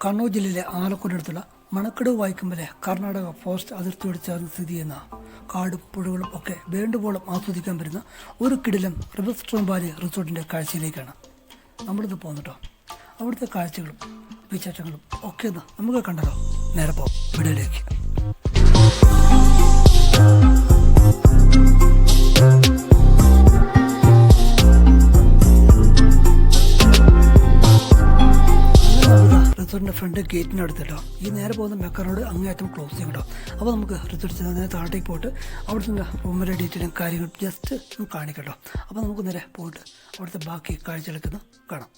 കണ്ണൂർ ജില്ലയിലെ ആലക്കുടിനടുത്തുള്ള മണക്കടവ് വായിക്കുമ്പോലെ കർണാടക ഫോറസ്റ്റ് അതിർത്തിയോട് ചേർന്ന് സ്ഥിതി ചെയ്യുന്ന കാടും പുഴകളും ഒക്കെ വേണ്ടുവോളം ആസ്വദിക്കാൻ വരുന്ന ഒരു കിടിലം റിവർ സ്ട്രോം വാലി റിസോർട്ടിന്റെ കാഴ്ചയിലേക്കാണ്. നമ്മളിത് പോന്നിട്ടോ. അവിടുത്തെ കാഴ്ചകളും വിശേഷങ്ങളും ഒക്കെ ഒന്ന് നമുക്ക് കണ്ടല്ലോ. നേരെ പോകാം വീഡിയോയിലേക്ക്. റിസോർട്ടിന്റെ ഫ്രണ്ട് ഗേറ്റിന്റെ അടുത്ത് കേട്ടോ ഈ നേരെ പോകുന്ന മെക്ക റോഡ് ക്ലോസ് ചെയ്യും കേട്ടോ. അപ്പോൾ നമുക്ക് റിസോർട്ട് നേരെ താഴത്തേക്ക് പോയിട്ട് അവിടുത്തെ റൂമിന്റെ ഡീറ്റെയിലും കാര്യങ്ങൾ ജസ്റ്റ് ഒന്ന് കാണിക്കട്ടോ അപ്പോൾ നമുക്ക് നേരെ പോയിട്ട് അവിടുത്തെ ബാക്കി കാഴ്ചകളൊക്കെ കാണാം.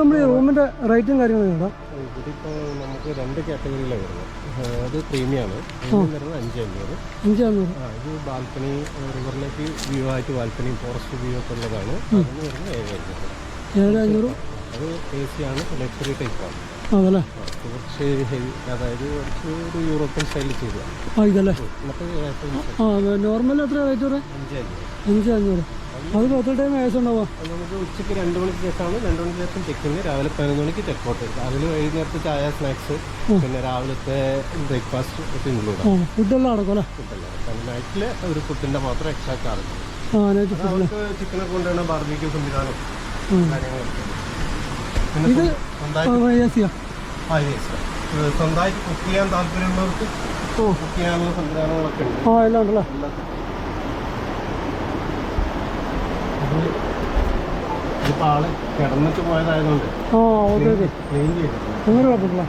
നമ്മൾ റൂമിന്റെ റേറ്റും കാര്യങ്ങളും ഇതിപ്പോൾ നമുക്ക് രണ്ട് കാറ്റഗറിയിലാണ് വരുന്നത്. അത് പ്രീമിയമാണ് പ്രീമിയം വരുന്നത് അഞ്ച് അഞ്ഞൂറ് അഞ്ച് അഞ്ഞൂറ് ആ ഇത് ബാൽക്കണി റിവറിലേക്ക് വ്യൂ ആയിട്ട് ബാൽക്കണി ഫോറസ്റ്റ് വ്യൂ ഒക്കെ ഉള്ളതാണ്. അതിന് വരുന്നത് ഏഴ് അഞ്ഞൂറ്. ഏഴ് അഞ്ഞൂറ്? അത് എ സി ആണ് ലക്ഷറി ടൈപ്പാണ്. അതല്ലേ കുറച്ച് ഹെവി അതായത് കുറച്ച് ഒരു യൂറോപ്യൻ സ്റ്റൈലിൽ ചെയ്തതാണ്. ആ ഇതല്ലേ? ആ നോർമൽ എത്ര റേറ്റ് വരെ അഞ്ച് അഞ്ഞൂറ്. അഞ്ച് അഞ്ഞൂറ്. അത് ടോട്ടൽ ടൈം ഏകദേശം ഉണ്ടാവുക നമുക്ക് ഉച്ചയ്ക്ക് രണ്ട് മണിക്ക് ശേഷമാണ് രണ്ട് മണിക്ക് ശേഷം ചെക്കിങ് രാവിലെ പതിനൊന്ന് മണിക്ക് ചെക്കൗട്ട് അതിൽ വൈകുന്നേരത്തെ ചായ സ്നാക്സ് പിന്നെ രാവിലത്തെ ബ്രേക്ക്ഫാസ്റ്റ് ഇൻക്ലൂഡ് ഫുഡ് ഫുഡെല്ലാം അടക്കം അല്ലേ? ഫുഡല്ല നൈറ്റിൽ ഒരു ഫുഡിന്റെ മാത്രം എക്സ്ട്രാ ചാർജ് ചിക്കനെ കൊണ്ടുവരണം അവർക്ക് ചിക്കനൊക്കെ ബാർബിക്യൂ സംവിധാനം. കാര്യങ്ങളൊക്കെ. പിന്നെ സ്വന്തമായിട്ട് ആ, കുക്ക് ചെയ്യാൻ താല്പര്യമുള്ളവർക്ക് കുക്ക് ചെയ്യാനുള്ള സംവിധാനങ്ങളൊക്കെ ഉണ്ട്. ആ എല്ലാം ഉണ്ടല്ലേ ഇത് ഇതിപ്പോൾ ആൾ കിടന്നിട്ട് പോയതായതുകൊണ്ട് ഓ ഓക്കെ ഓക്കെ ക്ലീൻ ചെയ്തിട്ടുണ്ട് അങ്ങനെ കുഴപ്പമില്ല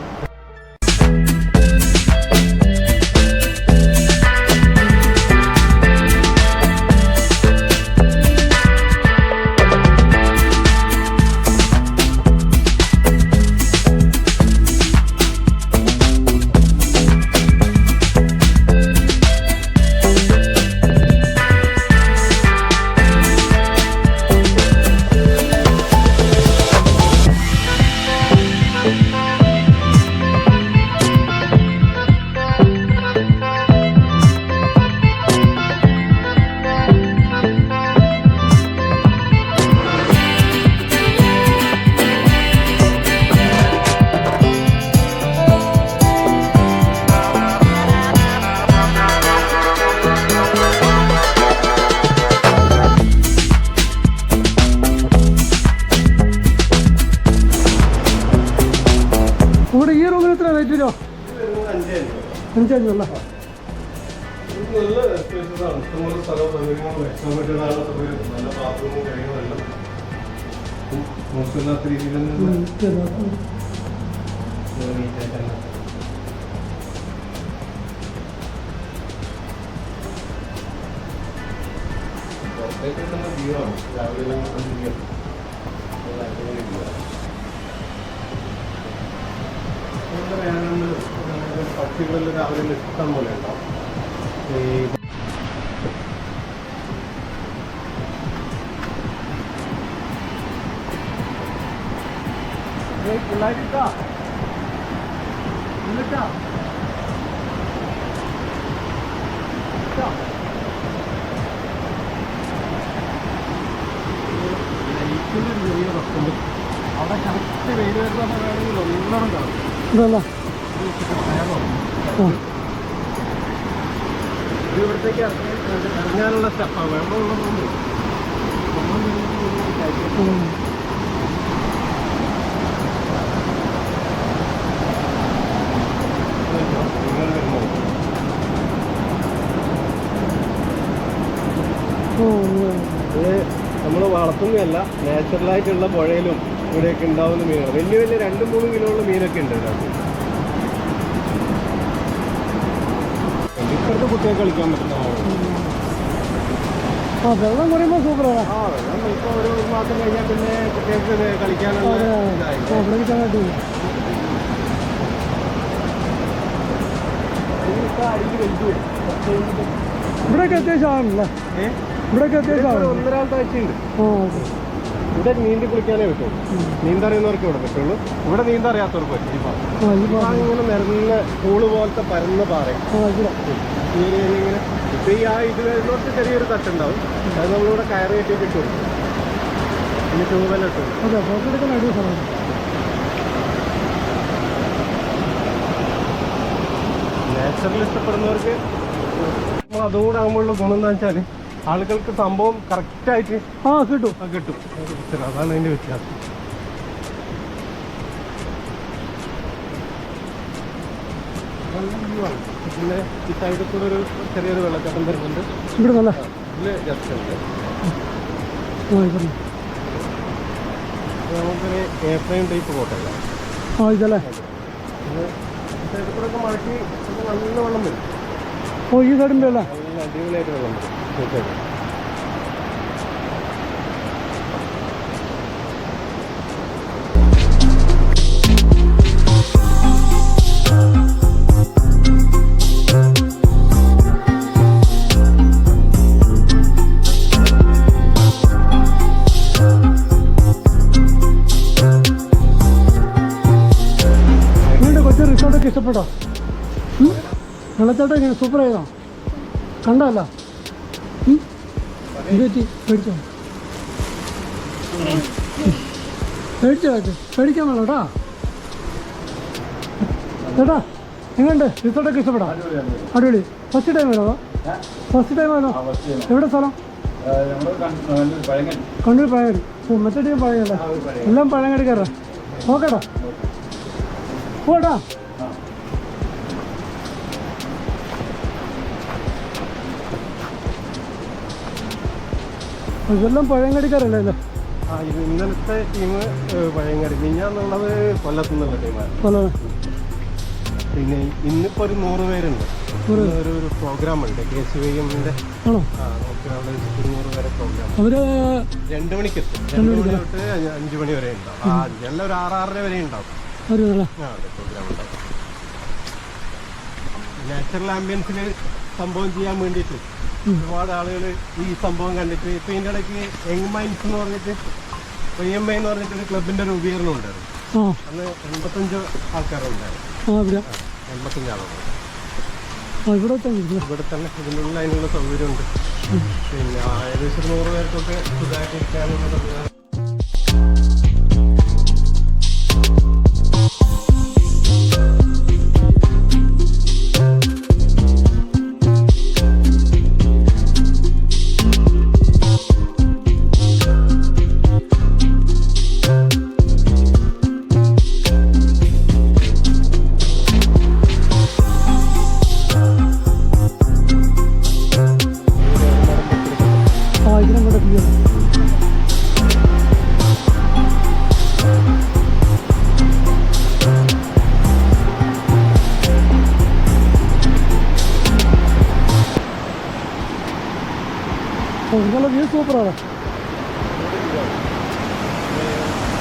അഞ്ച് അഞ്ഞൂറല്ലേ നല്ല ആണ്. രാവിലെ പക്ഷികളെല്ലാം ഇഷ്ടം പോലെ ഉണ്ടാവും പിള്ളേരിട്ടാ എന്നിട്ടാ ലൈറ്റിന്റെ ചെറിയ പ്രശ്നമുണ്ട് അവിടെ കറക്റ്റ് വെയിൽ വരുന്ന സമയമാണെങ്കിൽ ഒന്നരം കാണും ഇവിടത്തേക്ക് ഇറങ്ങി ഇറങ്ങാനുള്ള സ്റ്റെപ്പാണ് വെള്ളം ഉള്ളതുകൊണ്ട് ഓ ഉം. ഇത് നമ്മൾ വളർത്തുന്നതല്ല നാച്ചുറലായിട്ടുള്ള പുഴയിലും ഇവിടെയൊക്കെ ഉണ്ടാവുന്ന മീനാണ് വലിയ വലിയ രണ്ടും മൂന്നും കിലോ ഉള്ള മീനൊക്കെ ഉണ്ട് ഇതിനകത്ത്. ഇപ്പോഴത്തെ കുട്ടികൾക്ക് കളിക്കാൻ പറ്റുന്നതാണ് ആ വെള്ളം കുറയുമ്പോൾ സൂപ്പറാണ് ആ വെള്ളം ഇപ്പോൾ ഒരു മാസം കഴിഞ്ഞാൽ പിന്നെ കുട്ടികൾക്ക് കളിക്കാനുള്ള ഇവിടെയൊക്കെ അത്യാവശ്യം ആണല്ലേ? ഇവിടെയൊക്കെ അത്യാവശ്യം ഒന്നരാൾ ആഴ്ചയുണ്ട് ആ ഓക്കെ. ഇവിടെ നീന്തി കുളിക്കാനേ പറ്റുള്ളൂ നീന്തറിയുന്നവർക്ക് ഇവിടെ പറ്റുള്ളൂ. ഇവിടെ നീന്തറിയാത്തവർക്ക് പറ്റും. ഇങ്ങനെ നിരന്ന പൂൾ പോലത്തെ പരന്ന പാറ ഇങ്ങനെ. ഇപ്പൊ ഈ ആ ഇത് വരുന്നവർക്ക് ചെറിയൊരു തട്ടുണ്ടാവും. അത് നമ്മളിവിടെ കയറി കെട്ടിയൊക്കെ ഇട്ട് പിന്നെ ട്യൂബെല്ലാം ഇട്ട് നാച്ചുറൽ ഇഷ്ടപ്പെടുന്നവർക്ക് അതുകൂടെ ആകുമ്പോഴുള്ള ഗുണം എന്താ വെച്ചാൽ ആളുകൾക്ക് സംഭവം കറക്റ്റായിട്ട് ആ കിട്ടും. ആ കിട്ടും. അതാണ് അതിന്റെ വ്യത്യാസം. പിന്നെ ഈ സൈഡിൽ കൂടെ ഒരു ചെറിയൊരു വെള്ളച്ചാട്ടം വരുന്നുണ്ട്. ഇവിടെ നല്ല ഇതിൽ ജസ്റ്റ് ഉണ്ട്. ആ എയർ ഫ്രെയിം നമുക്കൊരു ടൈപ്പ് ബോട്ടല്ല ആ ഇതല്ലേ? സൈഡിൽ കൂടെ ഒക്കെ മഴയ്ക്ക് ഇത് നല്ല വെള്ളം വരും. ഓ ഈ സൈഡിന്റെ അല്ലേ? അടിപൊളിയായിട്ട് വെള്ളം വരും. റിസോർട്ടൊക്കെ ഇഷ്ടപ്പെട്ടോ? വെള്ളച്ചാട്ടം സൂപ്പർ ആയതോ കണ്ടല്ല പറ്റി പേടിച്ചോ പേടിച്ചോ പേടിക്കാൻ വേണം കേട്ടാ. ചേട്ടാ എങ്ങനെയുണ്ട്? റിസോർട്ടൊക്കെ ഇഷ്ടപ്പെടാം? അടിപൊളി. ഫസ്റ്റ് ടൈം ആണോ? ഫസ്റ്റ് ടൈം ആണോ? എവിടെ സ്ഥലം? കണ്ണൂർ പഴങ്ങടി ഓ മറ്റേ ടീം പഴയല്ലേ? എല്ലാം പഴയങ്ങാടിക്കാരാ. ഓക്കേടാ പോടാ. ഇതെല്ലാം പഴയങ്ങാടിക്കാരല്ലേ? ആ ഇത് ഇന്നലത്തെ ടീം പഴയങ്ങാടി. മിഞ്ഞാന്നുള്ളത് കൊല്ലത്തു നിന്നുള്ള ടീമാണ് പിന്നെ ഇന്നിപ്പോ ഒരു നൂറ് പേരുണ്ട്. ഒരു പ്രോഗ്രാം ഉണ്ട്. കെ സി വൈ എമ്മിന്റെ ആണോ? അവിടെ ഒരു നൂറ് പേരെ പ്രോഗ്രാം അവർ രണ്ട് മണിക്ക് എത്തും രണ്ട് മണി തൊട്ട് അഞ്ച് മണി വരെ ഉണ്ടാവും. ആ അഞ്ചല്ല ഒരു ആറാറര വരെ ഉണ്ടാവും. പ്രോഗ്രാം ഉണ്ടാവും നാച്ചുറൽ ആംബിയൻസിൽ സംഭവം ചെയ്യാൻ വേണ്ടിയിട്ട് ഒരുപാട് ആളുകൾ ഈ സംഭവം കണ്ടിട്ട് ഇപ്പൊ ഇതിന്റെ ഇടയ്ക്ക് യങ് മൈൻസ് എന്ന് പറഞ്ഞിട്ട് എം ഐ എന്ന് പറഞ്ഞിട്ട് ഒരു ക്ലബിന്റെ രൂപീകരണം ഉണ്ടായിരുന്നു. അന്ന് എൺപത്തഞ്ച് ആൾക്കാരുണ്ടായിരുന്നു എൺപത്തഞ്ച് ആളുകൾ ഇവിടെ. ഇവിടെ തന്നെ ഇതിനുള്ള അതിനുള്ള സൗകര്യമുണ്ട്. പിന്നെ ഏകദേശം നൂറ് പേർക്കൊക്കെ സുഖമായിട്ട് സൂപ്പറാണ്.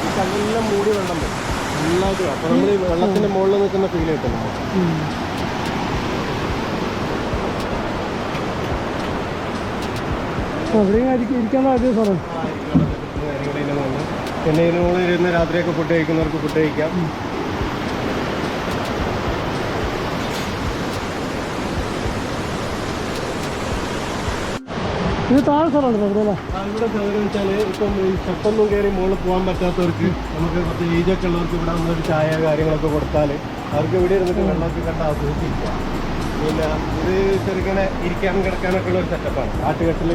ഈ കല്ലെല്ലാം മൂടി വെള്ളം വരും. അപ്പോൾ അപ്പൊ നമ്മൾ വെള്ളത്തിന്റെ മുകളിൽ നിൽക്കുന്ന ഫീൽ കിട്ടും നമുക്ക്. അവിടെ ഇരിക്കാനുള്ള അധികം സ്ഥലം പിന്നെ ഇതിന് മുകളിൽ ഇരുന്ന് രാത്രിയൊക്കെ ഫുഡ് കഴിക്കുന്നവർക്ക് ഫുഡ് കഴിക്കാം. ഇത് താഴെ സ്ഥലമാണ് ഇവിടെ ഇവിടെ സൗകര്യം വെച്ചാൽ ഇപ്പം സ്റ്റെപ്പൊന്നും കയറി മുകളിൽ പോകാൻ പറ്റാത്തവർക്ക് നമുക്ക് കുറച്ച് ഏജൊക്കെ ഉള്ളവർക്ക് ഇവിടെ വന്നൊരു ചായ കാര്യങ്ങളൊക്കെ കൊടുത്താൽ അവർക്ക് ഇവിടെ ഇരുന്നിട്ട് വെള്ളമൊക്കെ കണ്ട് ആസ്വദിച്ചിരിക്കാം പിന്നെ ഇത് ചെറുങ്ങനെ ഇരിക്കാനും കിടക്കാനൊക്കെ ഉള്ള ഒരു സെറ്റപ്പാണ് ആട്ടുകെട്ടിൽ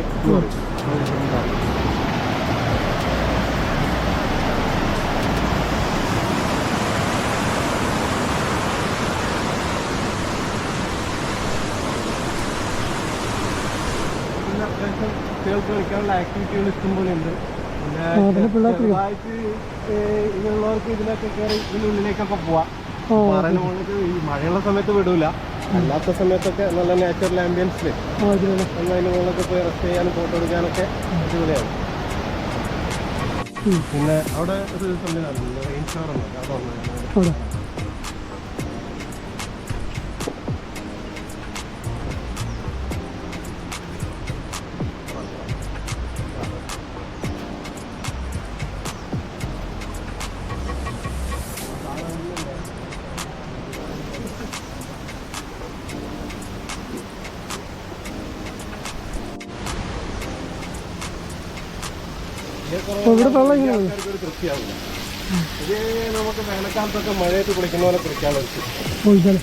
പിന്നെ അത്യാവശ്യം കുട്ടികൾക്ക് കളിക്കാനുള്ള ആക്ടിവിറ്റികൾ ഇഷ്ടം പോലെ ഉണ്ട്. പിന്നെ ചെറുതായിട്ട് ഏഹ് ഇങ്ങനെയുള്ളവർക്ക് ഇതിലൊക്കെ കയറി ഇതിനുള്ളിലേക്കൊക്കെ പോവാം. മുകളിലേക്ക് ഈ മഴയുള്ള സമയത്ത് വിടൂല. അല്ലാത്ത സമയത്തൊക്കെ നല്ല നാച്ചുറൽ ആംബിയൻസിൽ അതിന് മുകളിലൊക്കെ പോയി റെസ്റ്റ് ചെയ്യാനും ഫോട്ടോ എടുക്കാനൊക്കെ അടിപൊളിയാണ് പിന്നെ അവിടെ ഒരു സംവിധാനം റെയിൻ ഷവർ ഉണ്ട് അവിടെ. ഇവിടെ വെള്ളം നമുക്ക് വേനൽക്കാലത്തൊക്കെ മഴയത്ത് കുളിക്കുന്ന പോലെ കുളിക്കാനുള്ള ഒരു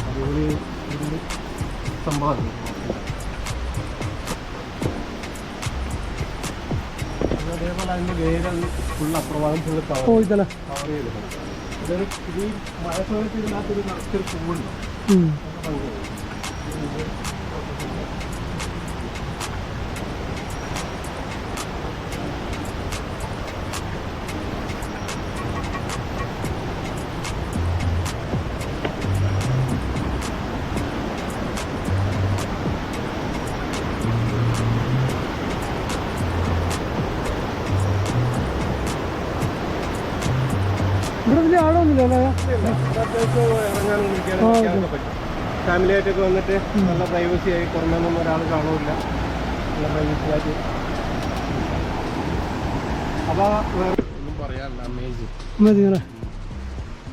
അടിപൊളി സംഭവമാണ് അതേപോലെ അതിന്റെ വേര് ഫുൾ അപ്രവാദം ഫുള്ള് കവർ ഇതല്ലേ കവർ ചെയ്തിട്ടുണ്ട് അതൊരു ഈ മഴ സമയത്ത് ഇതിനകത്തൊരു നിറച്ചൊരു പൂവുണ്ട്. ഫാമിലി ആയിട്ടൊക്കെ വന്നിട്ട് നല്ല പ്രൈവസി ആയി കുറഞ്ഞൊന്നും ഒരാൾ കാണൂല്ല. നല്ല പ്രൈവസി ആയിട്ട്. ഒന്നും പറയാനില്ല അമേസിങ്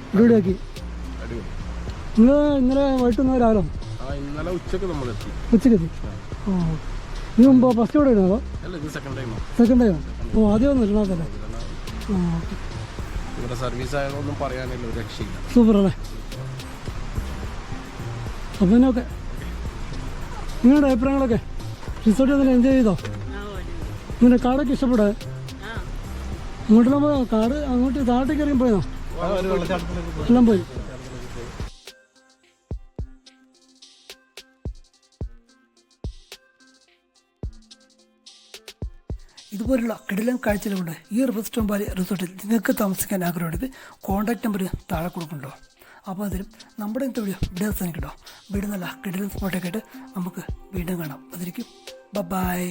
അടിപൊളിയാക്കി നിങ്ങൾ ഇന്നലെ വൈകിട്ട് രാവിലെ ആ ഇന്നലെ ഉച്ചയ്ക്ക് നമ്മളെത്തി. ഉച്ചക്കെത്തി? ആ. നീ മുമ്പ് ഫസ്റ്റ് ഇവിടെ ഇരുന്നോ സെക്കൻഡ് ടൈമോ സെക്കൻഡ് ടൈം ഓ ആദ്യം ഒന്നും ഇരുന്നാത്തല്ലേ ആ ഓക്കെ. ഇവിടെ സർവീസ് ആയതൊന്നും പറയാനില്ല ഒരു രക്ഷയില്ല. സൂപ്പർ അല്ലേ? അപ്പം പിന്നെ ഓക്കെ നിങ്ങളുടെ അഭിപ്രായങ്ങളൊക്കെ റിസോർട്ട് അതിൽ എൻജോയ് ചെയ്തോ? നിങ്ങളുടെ കാടൊക്കെ ഇഷ്ടപ്പെടേ? അങ്ങോട്ടെല്ലാം പോയോ? കാട് അങ്ങോട്ട് താഴത്തേക്ക് ഇറങ്ങി പോയതോ എല്ലാം പോയി. ഇതുപോലുള്ള കിടിലം കാഴ്ചകളുണ്ട് ഈ റെസ്റ്റ് വാലി റിസോർട്ടിൽ നിങ്ങൾക്ക് താമസിക്കാൻ ആഗ്രഹമുണ്ടെങ്കിൽ കോൺടാക്ട് നമ്പർ താഴെ കൊടുക്കുന്നുണ്ടോ. അപ്പോൾ അതിലും നമ്മുടെ ഇന്നത്തെ വീഡിയോ ഇവിടെ അവസാനിക്കട്ടോ. വീട് നല്ല കിടിലം സ്പോട്ടൊക്കെ ആയിട്ട് നമുക്ക് വീണ്ടും കാണാം. അതിരിക്കും ബൈ